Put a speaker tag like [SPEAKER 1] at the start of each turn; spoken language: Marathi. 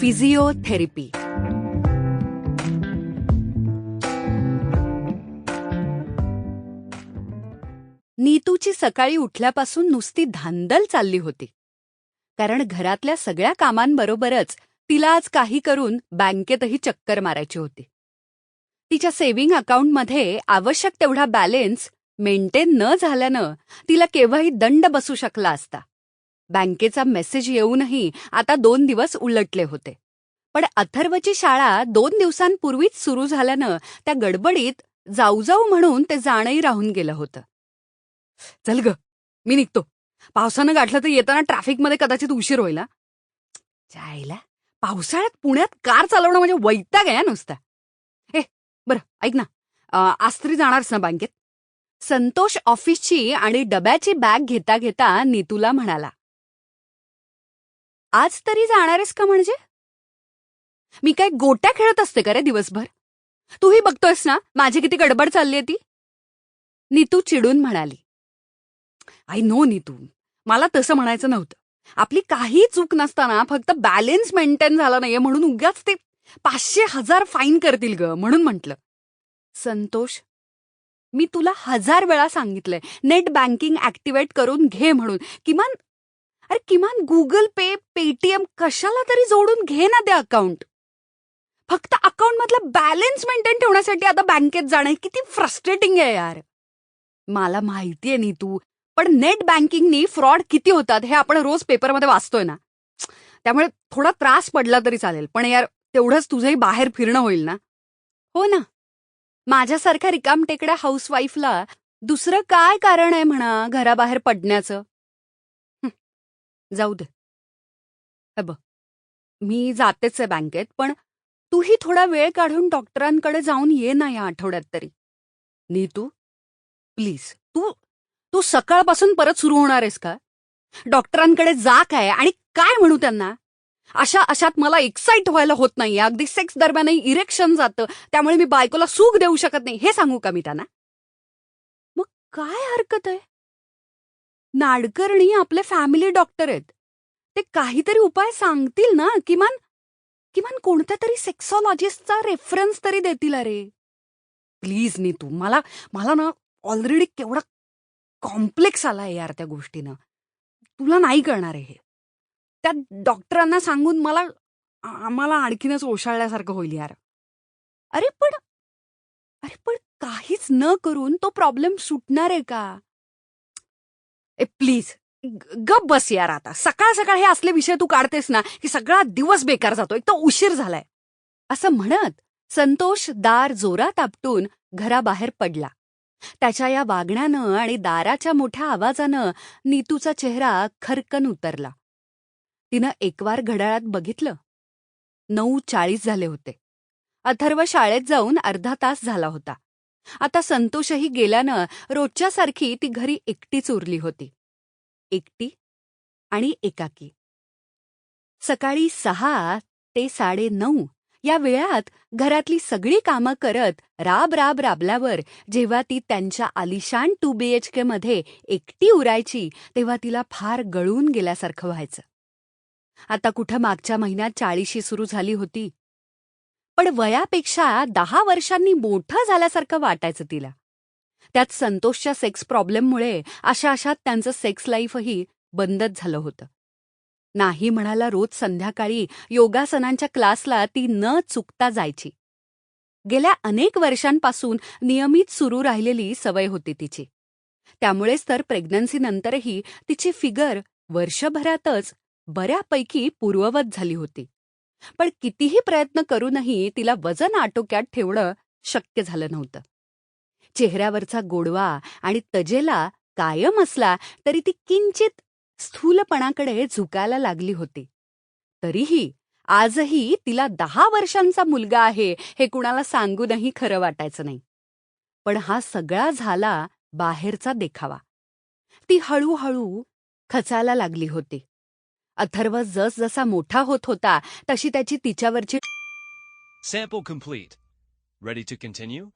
[SPEAKER 1] फिजिओथेरपी. नीतूची सकाळी उठल्यापासून नुसती धांदल चालली होती. कारण घरातल्या सगळ्या कामांबरोबरच तिला आज काही करून बँकेतही चक्कर मारायची होती. तिच्या सेव्हिंग अकाउंटमध्ये आवश्यक तेवढा बॅलेन्स मेंटेन न झाल्यानं तिला केव्हाही दंड बसू शकला असता. बँकेचा मेसेज येऊनही आता दोन दिवस उलटले होते. पण अथर्वची शाळा दोन दिवसांपूर्वीच सुरू झाल्यानं त्या गडबडीत जाऊ जाऊ म्हणून ते जाणंही राहून गेलं होतं. चल ग मी निघतो. पावसानं गाठलं तर येताना ट्रॅफिकमध्ये कदाचित उशीर होईल जायला? पावसाळ्यात पुण्यात कार चालवणं म्हणजे वैताग आहे नुसता. ए बरं ऐक ना. अं, आज तरी जाणारच ना बँकेत. संतोष ऑफिसची आणि डब्याची बॅग घेता घेता नीतूला म्हणाला आज तरी जाणारेस का म्हणजे? मी काय गोट्या खेळत असते का रे दिवसभर? तूही बघतोयस ना माझी किती गडबड चालली आहे ती? नीतू चिडून म्हणाली. आय नो नीतू मला तसं म्हणायचं नव्हतं. आपली काही चूक नसताना फक्त बॅलेन्स मेंटेन झाला नाहीये म्हणून उगाच ते पाचशे हजार फाईन करतील ग म्हणून म्हटलं. संतोष मी तुला हजार वेळा सांगितलंय नेट बँकिंग ऍक्टिव्हेट करून घे म्हणून किमान अरे किमान गुगल पे पेटीएम कशाला तरी जोडून घे ना ते अकाउंट फक्त अकाउंट मधला बॅलन्स मेंटेन ठेवण्यासाठी आता बँकेत जाणं किती फ्रस्ट्रेटिंग आहे यार. मला माहितीये नी तू पण नेट बँकिंगनी फ्रॉड किती होतात हे आपण रोज पेपरमध्ये वाचतोय ना. त्यामुळे थोडा त्रास पडला तरी चालेल पण यार तेवढंच तुझंही बाहेर फिरणं होईल ना. हो ना. माझ्यासारख्या रिकामटेकड्या हाऊसवाईफला दुसरं काय कारण आहे म्हणा घराबाहेर पडण्याचं? जाऊ दे. हे बघ मी जातेच आहे बँकेत पण तूही थोडा वेळ काढून डॉक्टरांकडे जाऊन ये ना या आठवड्यात तरी. नीतू प्लीज तू तू सकाळपासून परत सुरू होणार आहेस का? डॉक्टरांकडे जा काय आणि काय म्हणू त्यांना? अशा अशात मला एक्साइट व्हायला होत नाही. अगदी सेक्स दरम्यानही इरेक्शन जातं. त्यामुळे मी बायकोला सुख देऊ शकत नाही. हे सांगू का मी त्यांना? मग काय हरकत आहे? नाडकर्णी आपले फॅमिली डॉक्टर आहेत. ते काहीतरी उपाय सांगतील ना? किमान किमान कोणत्या तरी सेक्सॉलॉजिस्टचा रेफरन्स तरी देतील अरे. प्लीज नी तू मला मला ना ऑलरेडी केवढा कॉम्प्लेक्स आलाय यार त्या गोष्टीनं. तुला नाही कळणार आहे हे. त्या डॉक्टरांना सांगून मला आम्हाला आणखीनच ओशाळल्यासारखं होईल यार. अरे पण अरे पण काहीच न करून तो प्रॉब्लेम सुटणार आहे का? ए प्लीज गप बस यार आता. सकाळ सकाळ हे असले विषय तू काढतेस ना की सगळा दिवस बेकार जातो. एक तर उशीर झालाय. असं म्हणत संतोष दार जोरात आपटून घराबाहेर पडला. त्याच्या या वागण्यानं आणि दाराच्या मोठ्या आवाजानं नीतूचा चेहरा खरकन उतरला. तिनं एकवार घड्याळात बघितलं. नऊ चाळीस झाले होते. अथर्व शाळेत जाऊन अर्धा तास झाला होता. आता संतोषही गेल्यानं रोजच्यासारखी ती घरी एकटीच उरली होती. एकटी आणि एकाकी. सकाळी सहा ते साडे नऊ या वेळात घरातली सगळी कामं करत राब राब राबल्यावर जेव्हा ती त्यांच्या आलिशान टू बी एच के मध्ये एकटी उरायची तेव्हा तिला फार गळून गेल्यासारखं व्हायचं. आता कुठं मागच्या महिन्यात चाळीशी सुरू झाली होती पण वयापेक्षा दहा वर्षांनी मोठं झाल्यासारखं वाटायचं तिला. त्यात संतोषच्या सेक्स प्रॉब्लेममुळे अशा अशात त्यांचं सेक्स लाईफही बंदच झालं होतं. नाही म्हणाला रोज संध्याकाळी योगासनांच्या क्लासला ती न चुकता जायची. गेल्या अनेक वर्षांपासून नियमित सुरू राहिलेली सवय होती तिची. त्यामुळेच तर प्रेग्नन्सीनंतरही तिची फिगर वर्षभरातच बऱ्यापैकी पूर्ववत झाली होती. पण कितीही प्रयत्न करूनही तिला वजन आटोक्यात ठेवणं शक्य झालं नव्हतं. चेहऱ्यावरचा गोडवा आणि तजेला कायम असला तरी ती किंचित स्थूलपणाकडे झुकायला लागली होती. तरीही आजही तिला दहा वर्षांचा मुलगा आहे हे कुणाला सांगूनही खरं वाटायचं नाही. पण हा सगळा झाला बाहेरचा देखावा. ती हळूहळू खचायला लागली होती. अथर्व जस जसा मोठा होत होता तशी त्याची तिच्यावरची
[SPEAKER 2] sample complete ready to continue